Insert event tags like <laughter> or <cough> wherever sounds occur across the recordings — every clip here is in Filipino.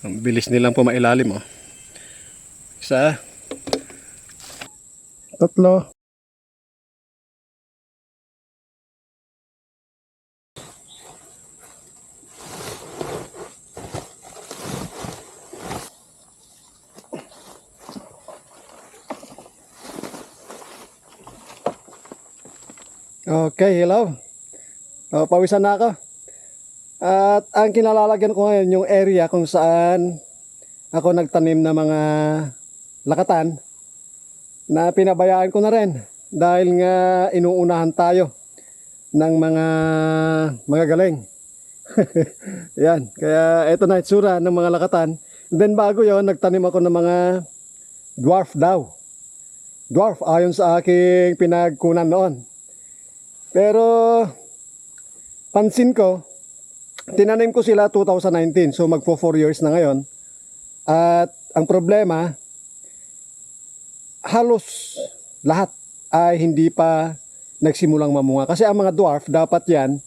Ang bilis nilang pumailalim oh. Isa. Tatlo. Okay, hello. Oh, pawisan na ako. At ang kinalalagyan ko ngayon yung area kung saan ako nagtanim na mga lakatan na pinabayaan ko na rin dahil nga inuunahan tayo ng mga mga galing. <laughs> Yan, kaya ito na itsura ng mga lakatan. Then bago yon nagtanim ako ng mga dwarf daw. Dwarf ayon sa aking pinagkunan noon. Pero pansin ko, tinanim ko sila 2019, so magfo 4 years na ngayon. At ang problema, halos lahat ay hindi pa nagsimulang mamunga. Kasi ang mga dwarf, dapat yan,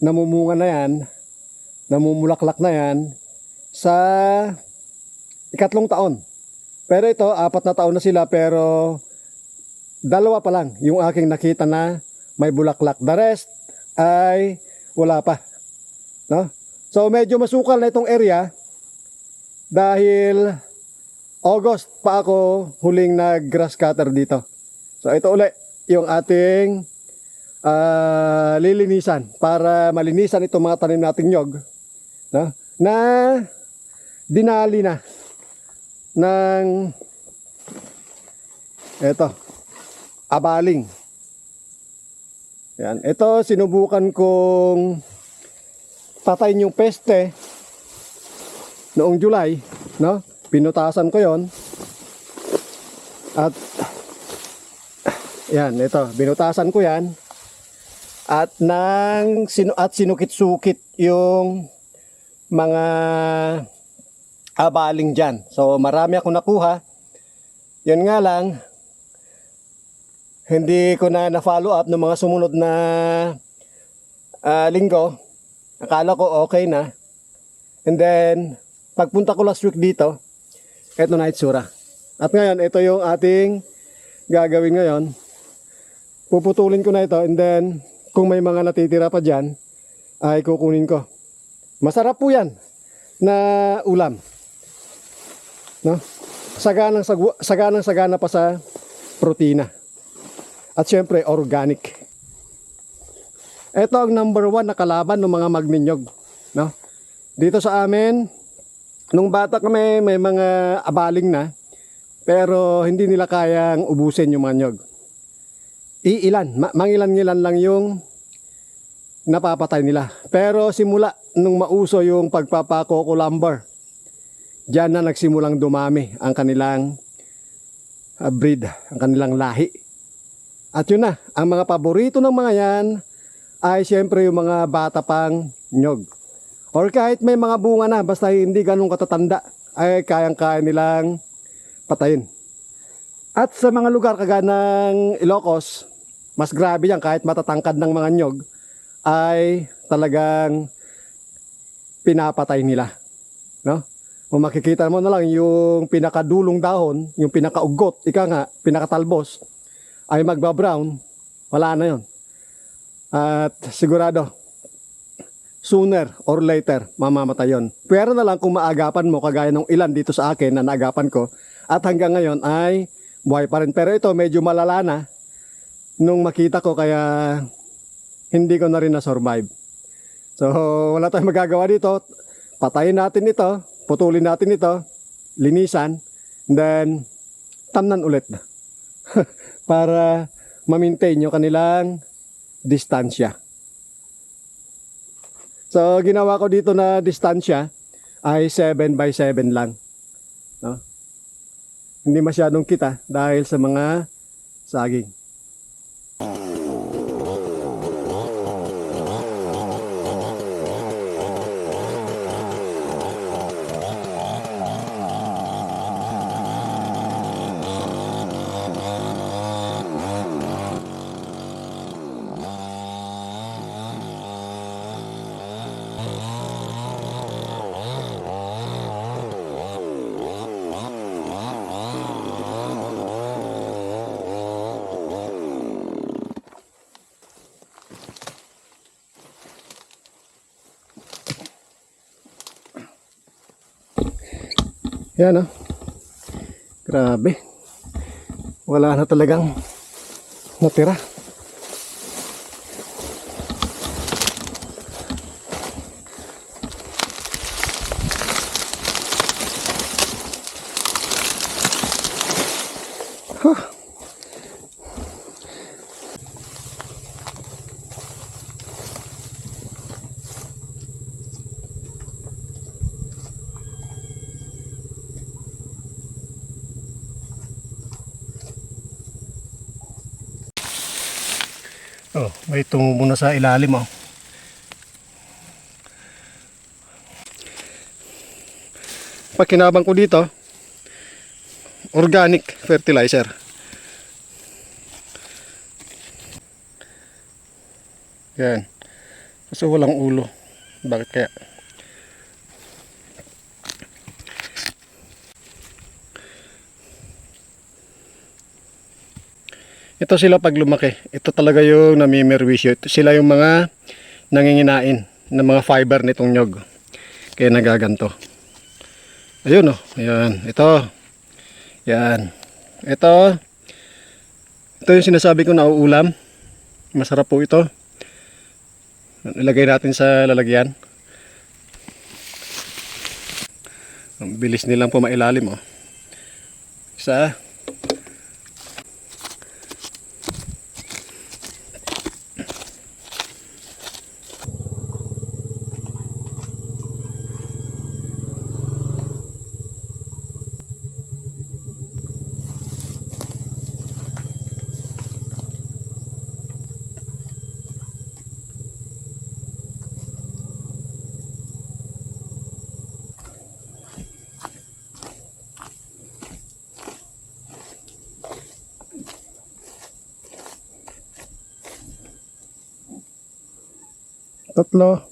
namumunga na yan, namumulaklak na yan, sa ikatlong taon. Pero ito, apat na taon na sila, pero dalawa pa lang yung aking nakita na may bulaklak. The rest ay wala pa. No? So medyo masukal na itong area dahil August pa ako huling nag grass cutter dito. So ito uli yung ating ah, lilinisan para malinisan itong mga tanim nating nyog no? na dinali na ng eto abaling yan. Ito, sinubukan kong patayin yung peste noong July, no? Pinutasan ko yon At, yan, ito, binutasan ko yan. At nang sinu at sinukit-sukit yung mga abaling dyan. So, marami ako nakuha. Yun nga lang, hindi ko na na-follow up ng mga sumunod na ah, linggo. Akala ko okay na. And then, pagpunta ko last week dito, eto na itsura. At ngayon, ito yung ating gagawin ngayon. Puputulin ko na ito and then, kung may mga natitira pa dyan, ay kukunin ko. Masarap po yan na ulam. No? Saganang, sagwa- saganang sagana pa sa protina. At syempre, organic. Ito ang number one na kalaban ng mga magninyog. No? Dito sa amin, nung bata kami, may mga abaling na. Pero hindi nila kayang ubusin yung mga nyog. Iilan, ma- mangilan-ngilan lang yung napapatay nila. Pero simula nung mauso yung pagpapakoko lumber, diyan na nagsimulang dumami ang kanilang ah, breed, ang kanilang lahi. At yun na, ang mga paborito ng mga yan ay siyempre yung mga bata pang nyog. Or kahit may mga bunga na, basta hindi ganun katatanda, ay kayang-kaya nilang patayin. At sa mga lugar kagaya ng Ilocos, mas grabe yan kahit matatangkad ng mga nyog, ay talagang pinapatay nila. No? Kung makikita mo na lang yung pinakadulong dahon, yung pinakaugot, ika nga, pinakatalbos, ay magba-brown, wala na yon. At sigurado, sooner or later, mamamatay yon. Pero na lang kung maagapan mo, kagaya ng ilan dito sa akin na naagapan ko, at hanggang ngayon ay buhay pa rin. Pero ito, medyo malala na nung makita ko, kaya hindi ko na rin na-survive. So, wala tayong magagawa dito. Patayin natin ito, putulin natin ito, linisan, then tamnan ulit <laughs> para ma-maintain yung kanilang distansya. So, ginawa ko dito na distansya ay 7 by 7 lang. No? Hindi masyadong kita dahil sa mga saging. Yan ah. Grabe. Wala na talagang natira. May tungo muna sa ilalim oh. Pakinabang ko dito, organic fertilizer. Yan. Kasi walang ulo. Bakit kaya? Ito sila pag lumaki. Ito talaga yung namimerwisyo. Ito sila yung mga nanginginain ng mga fiber nitong nyog. Kaya nagaganto. Ayun oh. Ayan. Ito. Yan. Ito. Ito yung sinasabi ko na uulam. Masarap po ito. Ilagay natin sa lalagyan. Ang bilis nilang po mailalim oh. Isa. Tatlo.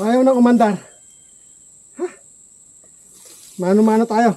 Ayaw na umandar. Mano-mano tayo.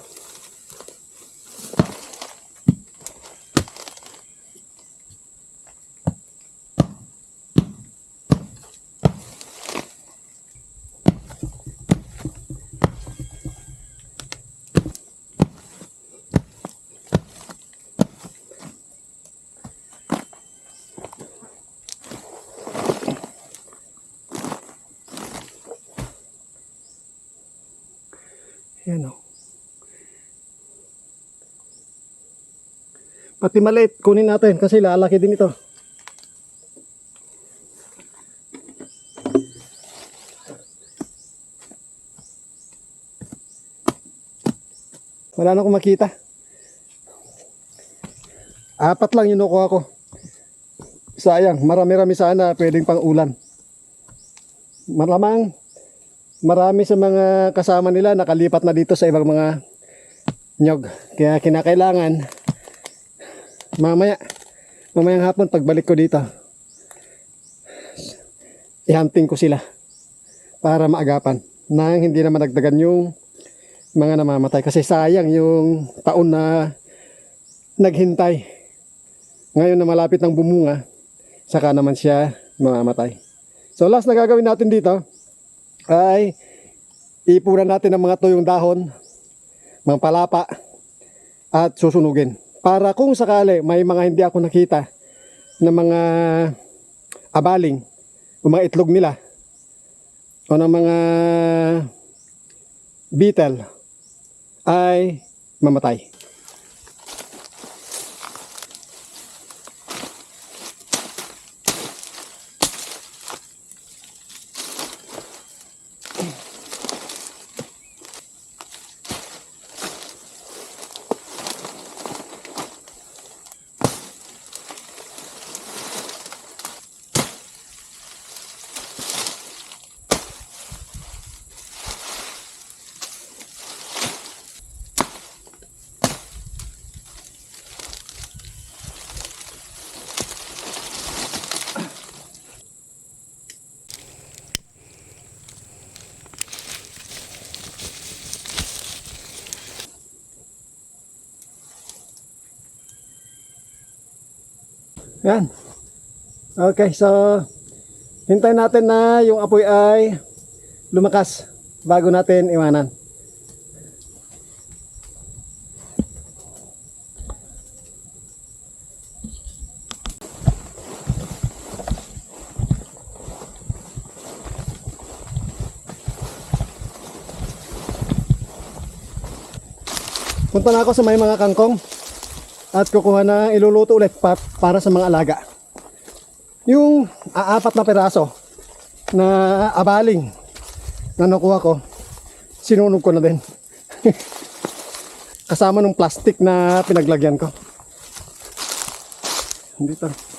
Pati maliit, kunin natin kasi lalaki din ito. Wala na akong makita. Apat lang yung nakuha ko. Sayang, marami-rami sana pwedeng pang ulan. Malamang marami sa mga kasama nila nakalipat na dito sa ibang mga nyog. Kaya kinakailangan mamaya, mamayang hapon pagbalik ko dito, i-hunting ko sila para maagapan nang hindi na madagdagan yung mga namamatay. Kasi sayang yung taon na naghintay. Ngayon na malapit ng bumunga, saka naman siya mamamatay. So last na gagawin natin dito, ay ipunan natin ng mga tuyong dahon, mga palapa, at susunugin. Para kung sakali may mga hindi ako nakita na mga abaling o mga itlog nila o ng mga beetle ay mamatay. Yan. Okay, so hintayin natin na yung apoy ay lumakas bago natin iwanan. Punta na ako sa may mga kangkong at kukuha na iluluto ulit pa, para sa mga alaga. Yung aapat na peraso na abaling na nakuha ko, sinunog ko na din. <laughs> Kasama ng plastic na pinaglagyan ko. Dito.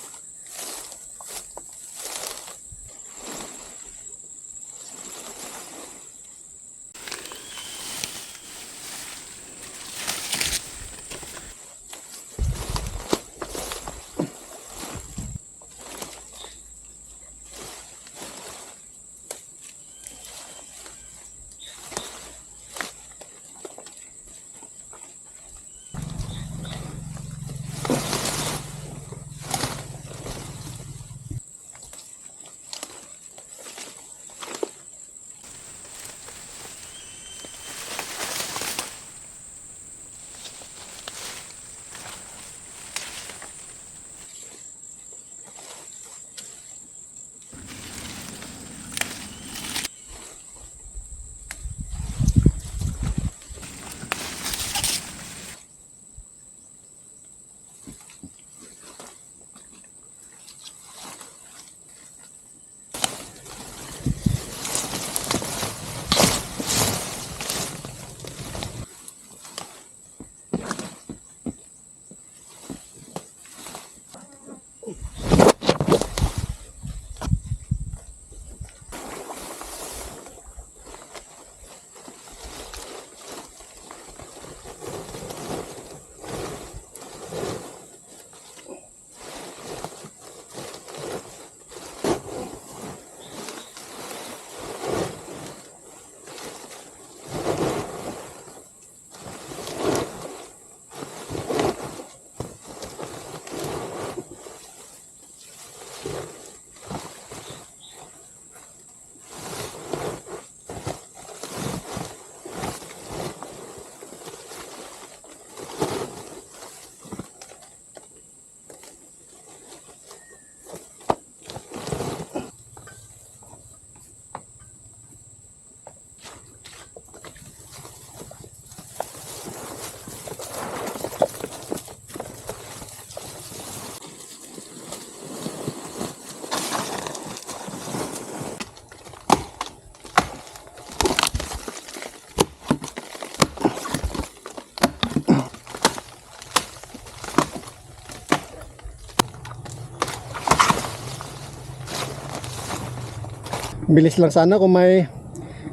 Bilis lang sana kung may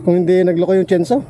kung hindi nagloko yung chenso.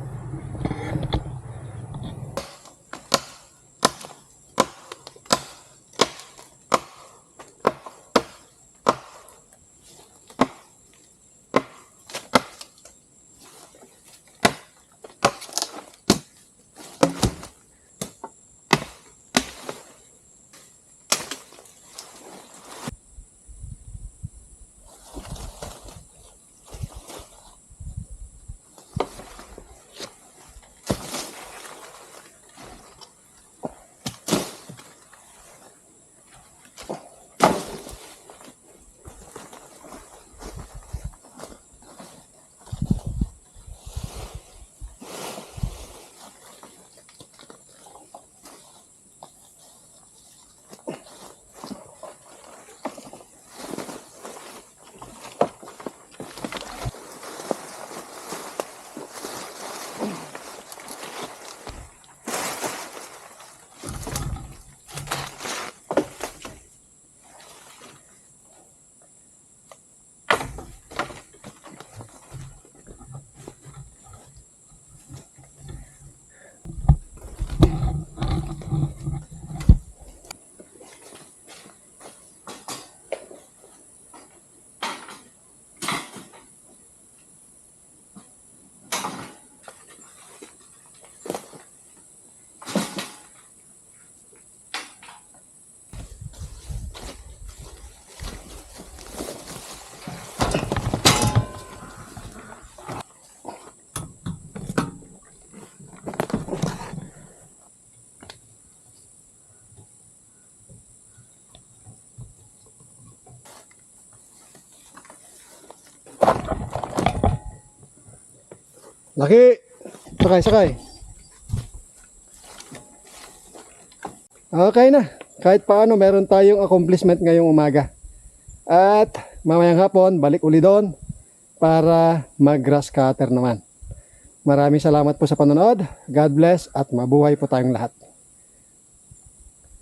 Laki! Sakay, sakay. Okay na. Kahit paano, meron tayong accomplishment ngayong umaga. At mamayang hapon, balik uli doon para mag-grass cutter naman. Maraming salamat po sa panonood. God bless at mabuhay po tayong lahat.